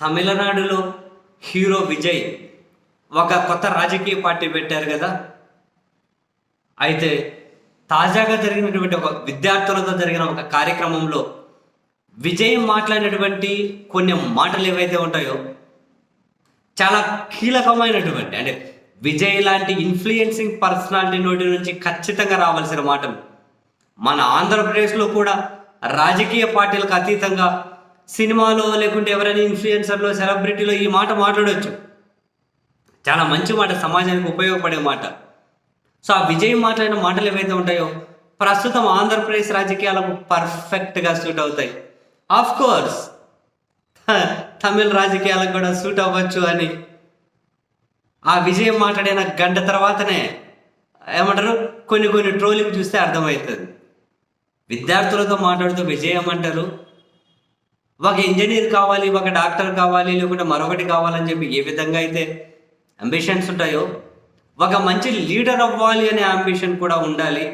తమిళనాడులో హీరో విజయ్ ఒక కొత్త రాజకీయ పార్టీ పెట్టారు కదా. అయితే తాజాగా జరిగినటువంటి ఒక విద్యార్థులతో జరిగిన ఒక కార్యక్రమంలో విజయ్ మాట్లాడినటువంటి కొన్ని మాటలు ఏవైతే ఉంటాయో చాలా కీలకమైనటువంటి అంటే విజయ్ లాంటి ఇన్ఫ్లుయెన్సింగ్ పర్సనాలిటీ నోటి నుంచి ఖచ్చితంగా రావాల్సిన మాటలు. మన ఆంధ్రప్రదేశ్లో కూడా రాజకీయ పార్టీలకు అతీతంగా సినిమాలో లేకుంటే ఎవరైనా ఇన్ఫ్లుయెన్సర్లో సెలబ్రిటీలో ఈ మాట మాట్లాడవచ్చు చాలా మంచి మాట సమాజానికి ఉపయోగపడే మాట. సో ఆ విజయ్ మాట్లాడిన మాటలు ఏవైతే ఉంటాయో ప్రస్తుతం ఆంధ్రప్రదేశ్ రాజకీయాలకు పర్ఫెక్ట్గా సూట్ అవుతాయి. ఆఫ్ కోర్స్ తమిళ రాజకీయాలకు కూడా సూట్ అవ్వచ్చు అని. ఆ విజయం మాట్లాడిన గంట తర్వాతనే ఏమంటారు కొన్ని కొన్ని ట్రోలింగ్ చూస్తే అర్థమవుతుంది. విద్యార్థులతో మాట్లాడుతూ విజయం అంటారు. ఒక ఇంజనీర్ కావాలి ఒక డాక్టర్ కావాలి లేకుంటే మరొకటి కావాలని చెప్పి ఏ విధంగా అయితే అంబిషన్స్ ఉంటాయో ఒక మంచి లీడర్ అవ్వాలి అనే అంబిషన్ కూడా ఉండాలి.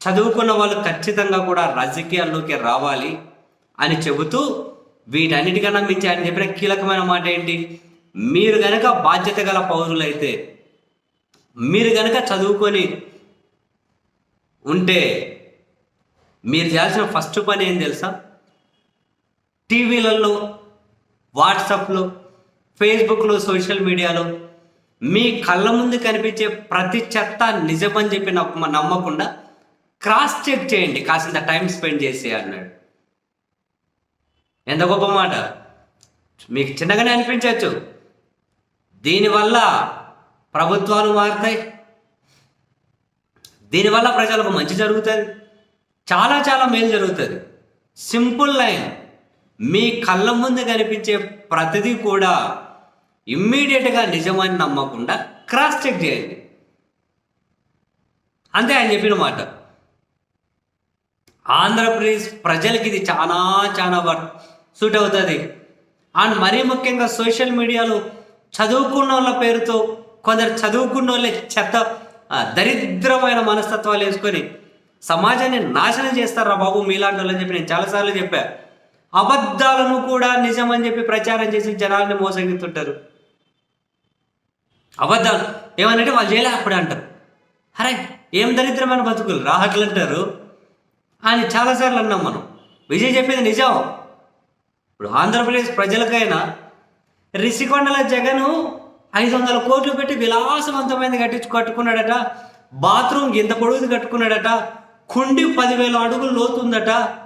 చదువుకున్న వాళ్ళు ఖచ్చితంగా కూడా రాజకీయాల్లోకి రావాలి అని చెబుతూ వీటన్నిటికన్నా మించి ఆయన చెప్పిన కీలకమైన మాట ఏంటి? మీరు గనక బాధ్యత గల పౌరులైతే మీరు గనక చదువుకొని ఉంటే మీరు చేయాల్సిన ఫస్ట్ పని ఏం తెలుసా? టీవీలలో వాట్సాప్లో ఫేస్బుక్లో సోషల్ మీడియాలో మీ కళ్ళ ముందు కనిపించే ప్రతి చెత్త నిజమని చెప్పి నమ్మ నమ్మకుండా క్రాస్ చెక్ చేయండి కాసింత టైం స్పెండ్ చేసి అన్నాడు. ఎంత గొప్ప మాట. మీకు చిన్నగానే అనిపించవచ్చు. దీనివల్ల ప్రభుత్వాలు మారుతాయి. దీనివల్ల ప్రజలకు మంచి జరుగుతుంది. చాలా చాలా మేలు జరుగుతుంది. Simple line. మీ కళ్ళ ముందు కనిపించే ప్రతిదీ కూడా ఇమ్మీడియట్గా నిజమని నమ్మకుండా క్రాస్ చెక్ చేయండి. అంతే ఆయన చెప్పిన మాట. ఆంధ్రప్రదేశ్ ప్రజలకి ఇది చాలా చాలా వర్ సూట్ అవుతుంది. అండ్ మరీ ముఖ్యంగా సోషల్ మీడియాలో చదువుకున్న వాళ్ళ పేరుతో కొందరు చదువుకున్న వాళ్ళే చెత్త దరిద్రమైన మనస్తత్వాలు వేసుకొని సమాజాన్ని నాశనం చేస్తారా బాబు మీలాంటి వాళ్ళని చెప్పి నేను చాలాసార్లు చెప్పాను అబద్ధాలను కూడా నిజమని చెప్పి ప్రచారం చేసి జనాల్ని మోసగిస్తుంటారు. అబద్ధాలు. ఏమనంటే వాళ్ళు చేయలే అప్పుడు అంటారు. అరే ఏం దరిద్రమైన బతుకులు? రాహట్లు అంటారు. అని చాలాసార్లు అన్నాం మనం. విజయ్ చెప్పేది నిజం. ఇప్పుడు ఆంధ్రప్రదేశ్ ప్రజలకైనా రిషికొండల జగను ఐదు వందల కోట్లు పెట్టి విలాసవంతమైనది కట్టించు కట్టుకున్నాడట. బాత్రూమ్ ఇంత పొడుగుది కట్టుకున్నాడట. కుండి పదివేల అడుగులు లోతుందట.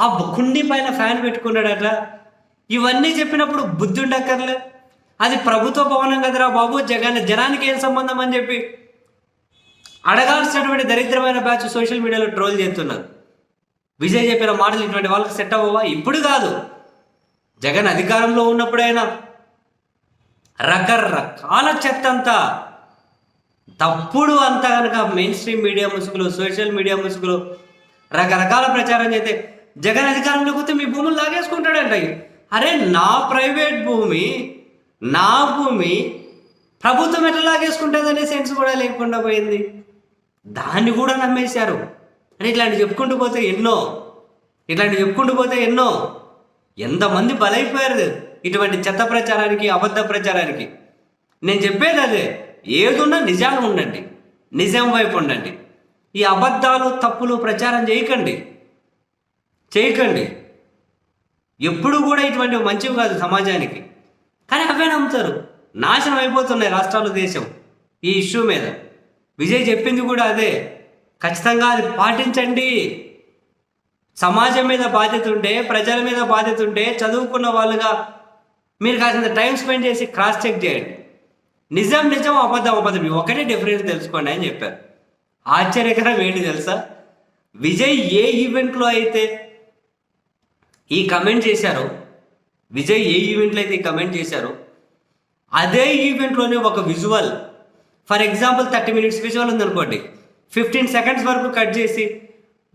ఆ కుండి పైన ఫ్యాన్ పెట్టుకున్నాడట. ఇవన్నీ చెప్పినప్పుడు బుద్ధి ఉండక్కర్లే అది ప్రభుత్వ భవనం కదరా బాబు జగన్ జనానికి ఏం సంబంధం అని చెప్పి అడగాల్సినటువంటి దరిద్రమైన బ్యాచ్ సోషల్ మీడియాలో ట్రోల్ చేస్తున్నారు. విజయ్ చెప్పిన మాటలు ఇటువంటి వాళ్ళకి సెట్ అవ్వవా? ఇప్పుడు కాదు. జగన్ అధికారంలో ఉన్నప్పుడైనా రకరకాల చెత్త అంతా తప్పుడు అంతా కనుక మెయిన్ స్ట్రీమ్ మీడియా ముసుగులు సోషల్ మీడియా ముసుగులు రకరకాల ప్రచారం చేస్తే జగన్ అధికారంలోకి పోతే మీ భూములు లాగేసుకుంటాడంట. అరే నా ప్రైవేట్ భూమి నా భూమి ప్రభుత్వం ఎట్లా లాగేసుకుంటుందనే సెన్స్ కూడా లేకుండా పోయింది. దాన్ని కూడా నమ్మేశారు. అని ఇట్లాంటి చెప్పుకుంటూ పోతే ఎన్నో ఇట్లాంటి చెప్పుకుంటూ పోతే ఎన్నో. ఎంతమంది బలైపోయారు ఇటువంటి చెత్త ప్రచారానికి అబద్ధ ప్రచారానికి. నేను చెప్పేది అదే ఏదున్నా నిజాలు ఉండండి. నిజం వైపు ఉండండి. ఈ అబద్ధాలు తప్పులు ప్రచారం చేయకండి. చేయకండి. ఎప్పుడు కూడా ఇటువంటివి మంచివి కాదు సమాజానికి. కానీ అవే నమ్ముతారు. నాశనం అయిపోతున్నాయి రాష్ట్రాలు దేశం ఈ ఇష్యూ మీద. విజయ్ చెప్పింది కూడా అదే. ఖచ్చితంగా అది పాటించండి. సమాజం మీద బాధ్యత ఉంటే ప్రజల మీద బాధ్యత ఉంటే చదువుకున్న వాళ్ళుగా మీరు కాసింత టైం స్పెండ్ చేసి క్రాస్ చెక్ చేయండి. నిజం నిజం అబద్ధం అబద్ధం ఒకటే డిఫరెన్స్ తెలుసుకోండి అని చెప్పారు. ఆశ్చర్యకరం ఏంటి తెలుసా? విజయ్ ఏ ఈవెంట్లో అయితే ఈ కమెంట్ చేశారో. విజయ్ ఏ ఈవెంట్లో అయితే ఈ కమెంట్ చేశారో? అదే ఈవెంట్లోనే ఒక visual for example thirty minutes visual ఉందనుకోండి. ఫిఫ్టీన్ సెకండ్స్ వరకు కట్ చేసి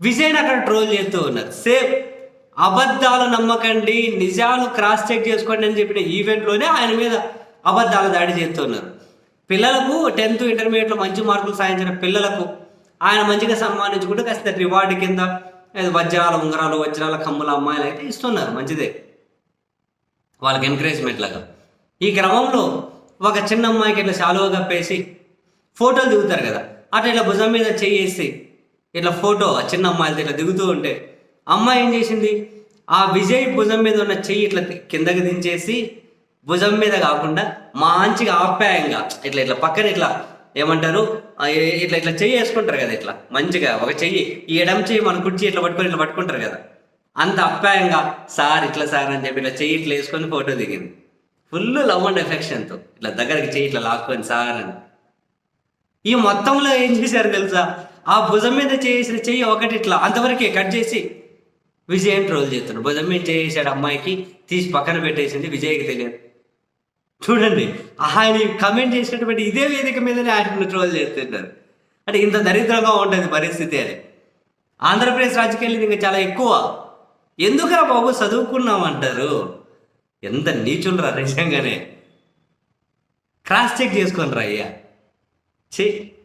విజయ్ని అక్కడ ట్రోల్ చేస్తూ ఉన్నారు. సేమ్ అబద్ధాలు నమ్మకండి నిజాలు క్రాస్ చెక్ చేసుకోండి అని చెప్పిన ఈవెంట్లోనే ఆయన మీద అబద్ధాలు దాడి చేస్తున్నారు పిల్లలకు టెన్త్ ఇంటర్మీడియట్లో మంచి మార్కులు సాధించిన పిల్లలకు ఆయన మంచిగా సన్మానించుకుంటూ కాస్త రివార్డు కింద వజ్రాల ఉంగరాలు వజ్రాల కమ్ముల అమ్మాయిలు అయితే ఇస్తున్నారు మంచిదే. వాళ్ళకి ఎంకరేజ్మెంట్ లాగా. ఈ క్రమంలో ఒక చిన్న అమ్మాయికి ఇట్లా శాలువా కప్పేసి ఫోటోలు దిగుతారు కదా అట్లా ఇట్లా భుజం మీద చేసి ఇట్లా ఫోటో ఆ చిన్న అమ్మాయిలతో ఇట్లా దిగుతూ ఉంటే అమ్మాయి ఏం చేసింది? ఆ విజయ్ భుజం మీద ఉన్న చెయ్యి ఇట్లా కిందకి దించేసి భుజం మీద కాకుండా మంచిగా ఆప్యాయంగా ఇట్లా ఇట్లా పక్కన ఇట్లా ఏమంటారు? ఇట్లా ఇట్లా చెయ్యి వేసుకుంటారు కదా ఇట్లా. మంచిగా ఒక చెయ్యి. ఈ ఎడమ చెయ్యి మన కుర్చీ ఇట్లా పట్టుకొని ఇట్లా పట్టుకుంటారు కదా. అంత అప్యాయంగా సార్ ఇట్లా సార్ అని చెప్పి ఇట్లా చెయ్యి ఇట్లా వేసుకొని ఫోటో దిగింది. ఫుల్ లవ్ అండ్ ఎఫెక్షన్తో ఇట్లా దగ్గరికి చెయ్యి ఇట్లా లాక్కొని సార్ అని. ఈ మొత్తంలో ఏం చేశారు తెలుసా? ఆ భుజం మీద చేసిన చెయ్యి ఒకటి ఇట్లా అంతవరకే కట్ చేసి విజయ్ ట్రోల్ చేస్తున్నాడు. భుజం మీద చేసాడు అమ్మాయికి తీసి పక్కన పెట్టేసింది విజయ్కి తెలియదు. చూడండి ఆయన కమెంట్ చేసినటువంటి ఇదే వేదిక మీదనే ఆయన ట్రోల్ చేస్తుంటారు. అంటే ఇంత దరిద్రంగా ఉంటుంది పరిస్థితి అని. ఆంధ్రప్రదేశ్ రాజకీయాలు ఇంకా చాలా ఎక్కువ. ఎందుకురా బాబు చదువుకున్నామంటారు? ఎంత నీచులరా నిజంగానే. క్రాస్ చెక్ చేసుకొని రా అయ్యా. చెయ్యి